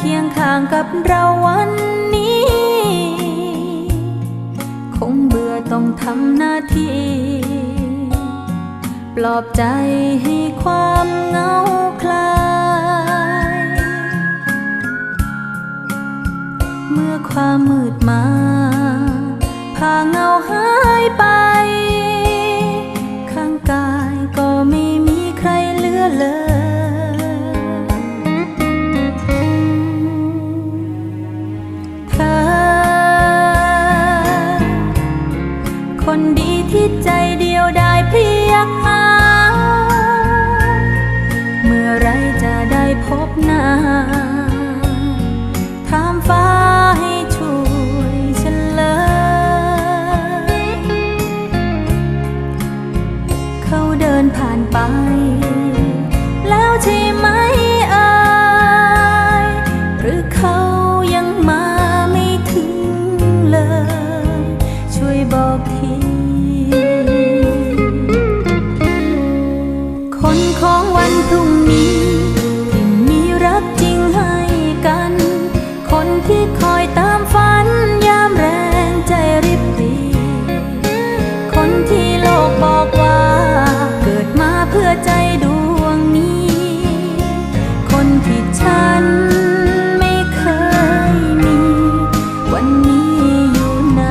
เคียงข้างกับเราวันนี้ คงเบื่อต้องทำหน้าที่ ปลอบใจให้ความเหงาคลาย เมื่อความมืดมาพาเงาหายไป นผ่านไป แล้วใช่ไหมเอ่ยหรือเขายังมาไม่ถึงเลย ช่วยบอกที คนของวันพรุ่ง ที่ฉันไม่เคยมี วันนี้อยู่ไหน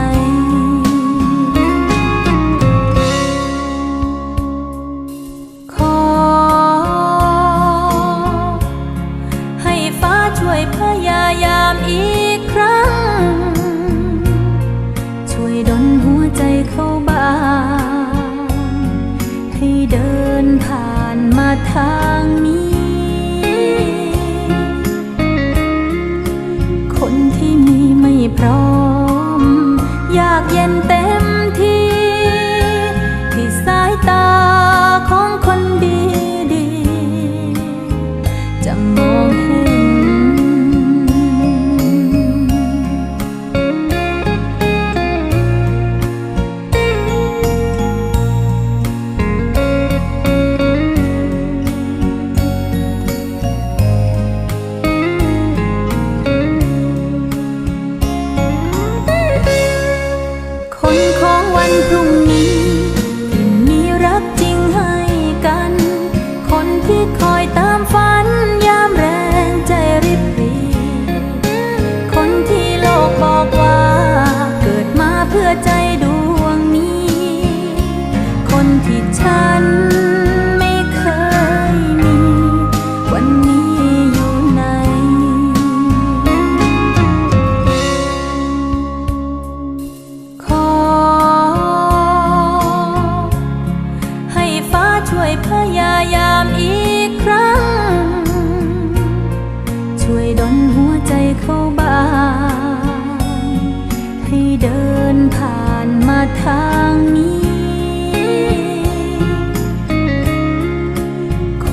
ขอ ให้ฟ้าช่วยพยายามอีกครั้ง คนที่มีไม่พร้อม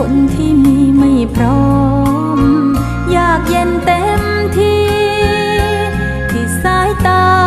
คนที่มีไม่พร้อม อยากเย็นเต็มที่ที่สายตา